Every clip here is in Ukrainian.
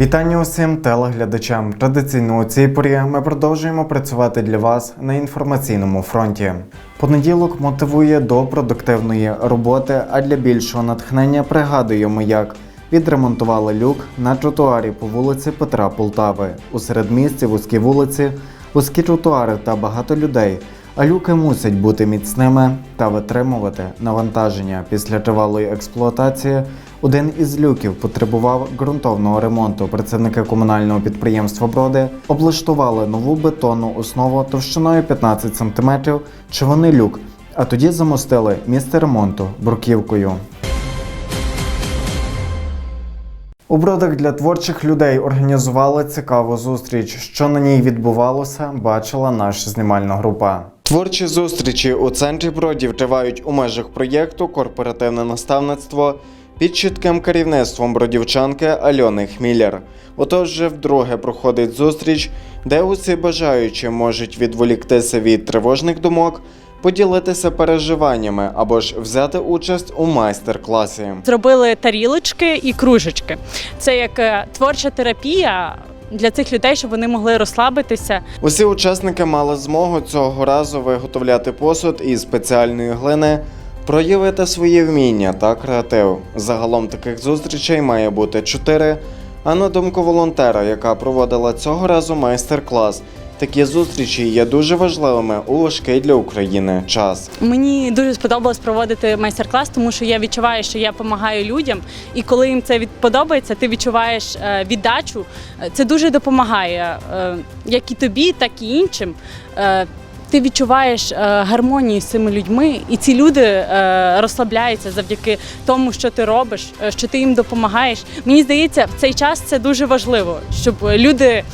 Вітання усім телеглядачам. Традиційно у цій порі ми продовжуємо працювати для вас на інформаційному фронті. Понеділок мотивує до продуктивної роботи, а для більшого натхнення пригадуємо, як відремонтували люк на тротуарі по вулиці Петра Полтави. У середмісті вузькі вулиці, вузькі тротуари та багато людей. А люки мусять бути міцними та витримувати навантаження. Після тривалої експлуатації один із люків потребував ґрунтовного ремонту. Працівники комунального підприємства Броди облаштували нову бетонну основу товщиною 15 см, чи вони люк, а тоді замостили місце ремонту бруківкою. У бродах для творчих людей організували цікаву зустріч. Що на ній відбувалося, бачила наша знімальна група. Творчі зустрічі у центрі бродів тривають у межах проєкту Корпоративне наставництво під чітким керівництвом бродівчанки Альони Хміляр. Отож, вже вдруге проходить зустріч, де усі бажаючі можуть відволіктися від тривожних думок, поділитися переживаннями або ж взяти участь у майстер-класі. Зробили тарілочки і кружечки. Це як е, творча терапія для цих людей, щоб вони могли розслабитися. Усі учасники мали змогу цього разу виготовляти посуд із спеціальної глини, проявити свої вміння та креатив. Загалом таких зустрічей має бути чотири. А на думку волонтера, яка проводила цього разу майстер-клас, такі зустрічі є дуже важливими у важкий для України час. Мені дуже сподобалось проводити майстер-клас, тому що я відчуваю, що я допомагаю людям, і коли їм це подобається, ти відчуваєш е, віддачу. Е, Це дуже допомагає е, як і тобі, так і іншим. Ти відчуваєш гармонію з цими людьми, і ці люди розслабляються завдяки тому, що ти робиш, що ти їм допомагаєш. Мені здається, в цей час це дуже важливо, щоб люди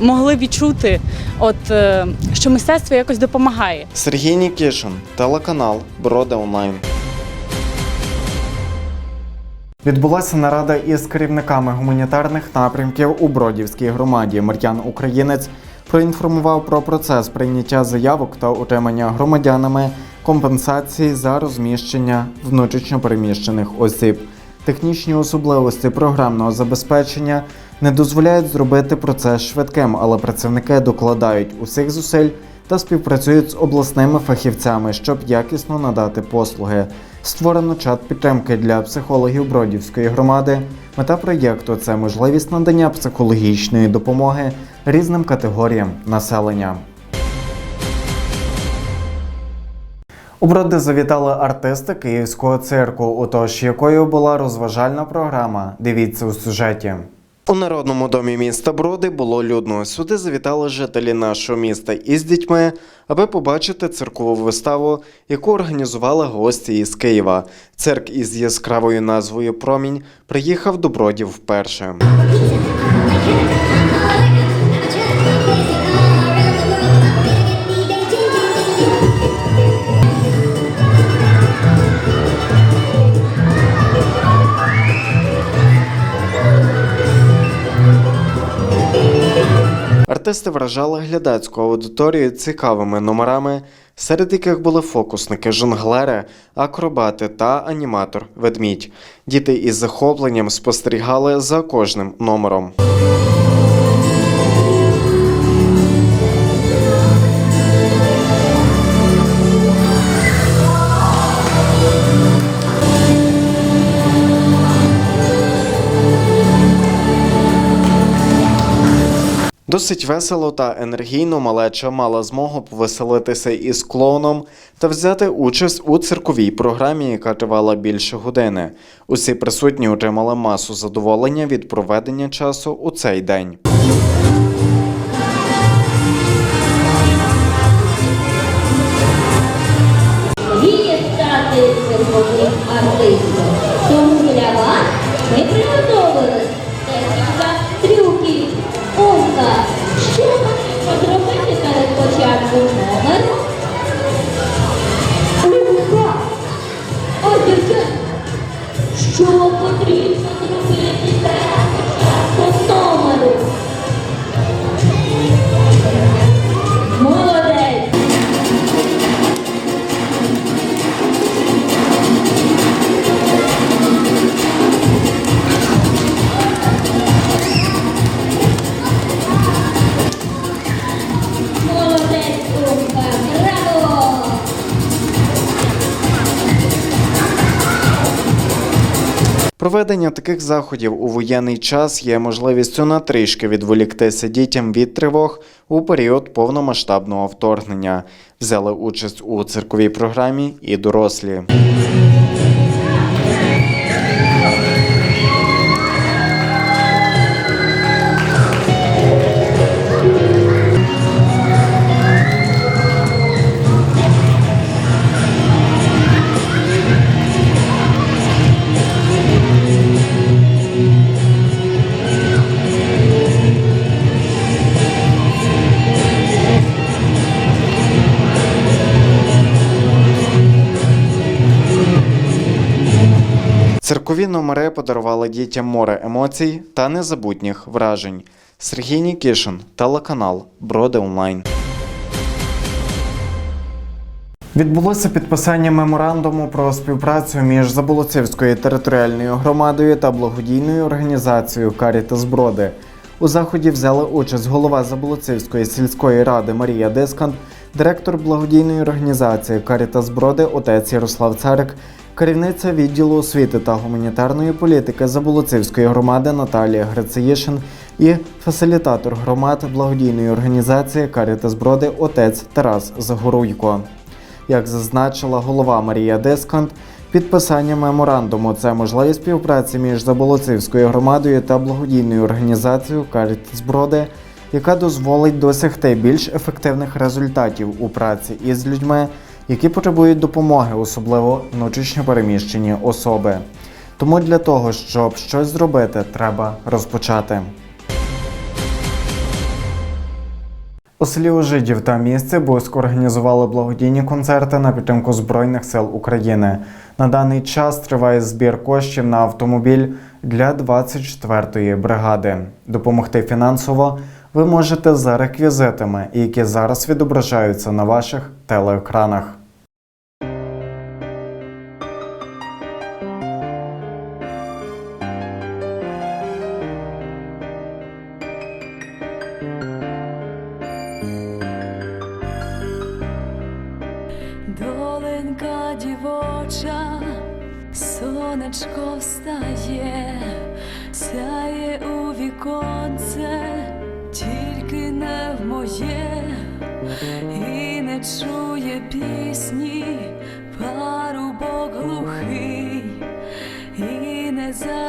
могли відчути, от е, що мистецтво якось допомагає. Сергій Нікішин, телеканал Броди Онлайн. Відбулася нарада із керівниками гуманітарних напрямків у Бродівській громаді. Мар'ян Українець проінформував про процес прийняття заявок та отримання громадянами компенсації за розміщення внутрішньопереміщених осіб. Технічні особливості програмного забезпечення не дозволяють зробити процес швидким, але працівники докладають усіх зусиль та співпрацюють з обласними фахівцями, щоб якісно надати послуги. Створено чат підтримки для психологів Бродівської громади. Мета проєкту це можливість надання психологічної допомоги різним категоріям населення. У Броди завітали артисти київського цирку. Отож, якою була розважальна програма? Дивіться у сюжеті. У народному домі міста Броди було людно. Сюди завітали жителі нашого міста із дітьми, аби побачити циркову виставу, яку організували гості із Києва. Цирк із яскравою назвою Промінь приїхав до Бродів вперше. Артисти вражали глядацьку аудиторію цікавими номерами, серед яких були фокусники, жонглери, акробати та аніматор ведмідь. Діти із захопленням спостерігали за кожним номером. Досить весело та енергійно малеча мала змогу повеселитися із клоуном та взяти участь у цирковій програмі, яка тривала більше години. Усі присутні отримали масу задоволення від проведення часу у цей день. Проведення таких заходів у воєнний час є можливістю на трішки відволіктися дітям від тривог у період повномасштабного вторгнення. Взяли участь у цирковій програмі і дорослі. Циркові номери подарували дітям море емоцій та незабутніх вражень. Сергій Нікішин, телеканал Броди Онлайн. Відбулося підписання меморандуму про співпрацю між Заболоцівською територіальною громадою та благодійною організацією Карітас Броди. У заході взяли участь голова Заболоцівської сільської ради Марія Дискант, директор благодійної організації Карітас Броди отець Ярослав Царик, керівниця відділу освіти та гуманітарної політики Заболоцівської громади Наталія Грицеїшин і фасилітатор громад благодійної організації Карітас Броди отець Тарас Загоруйко. Як зазначила голова Марія Дискант, підписання меморандуму це можливість співпраці між Заболоцівською громадою та благодійною організацією Карітас Броди, яка дозволить досягти більш ефективних результатів у праці із людьми, які потребують допомоги, особливо внутрішньо переміщені особи. Тому для того, щоб щось зробити, треба розпочати. У селі Ожидів та місце Буськ організували благодійні концерти на підтримку Збройних сил України. На даний час триває збір коштів на автомобіль для 24-ї бригади. Допомогти фінансово ви можете за реквізитами, які зараз відображаються на ваших телеекранах. Доленька дівоча, сонечко встає, сяє у віконце, тільки не в моє, і не чує пісні, парубок глухий, і не заспіває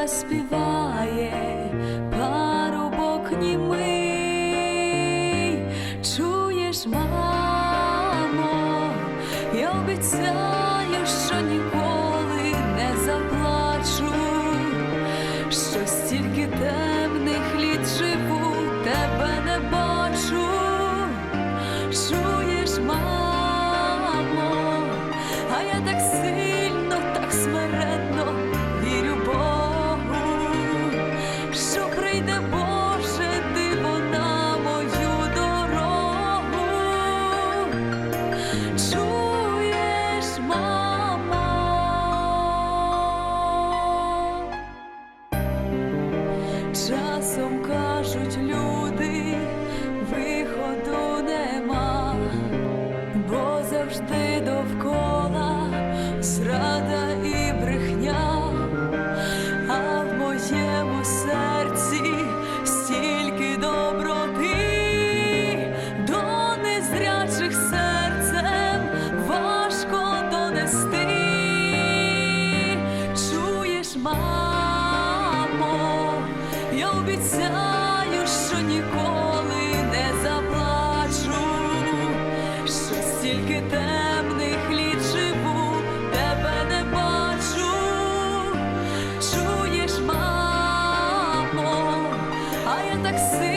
Часом кажуть люди, виходу нема, бо завжди так сильно,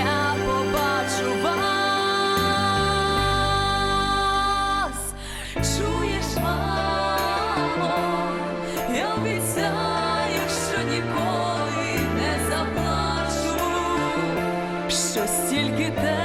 що стільки темних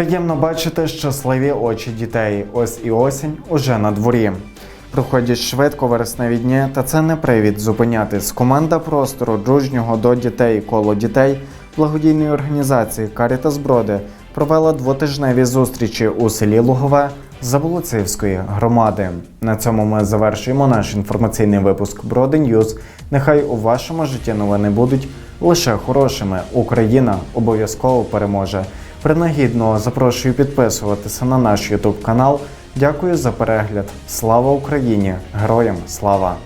Приємно бачити щасливі очі дітей. Ось і осінь уже на дворі. Проходять швидко вересневі дні, та це не привід зупинятись. Команда простору дружнього до дітей коло дітей благодійної організації Карітас Броди провела двотижневі зустрічі у селі Лугове Заболоцівської громади. На цьому ми завершуємо наш інформаційний випуск Броди Ньюз. Нехай у вашому житті новини будуть лише хорошими. Україна обов'язково переможе. Принагідно запрошую підписуватися на наш YouTube канал. Дякую за перегляд. Слава Україні! Героям слава!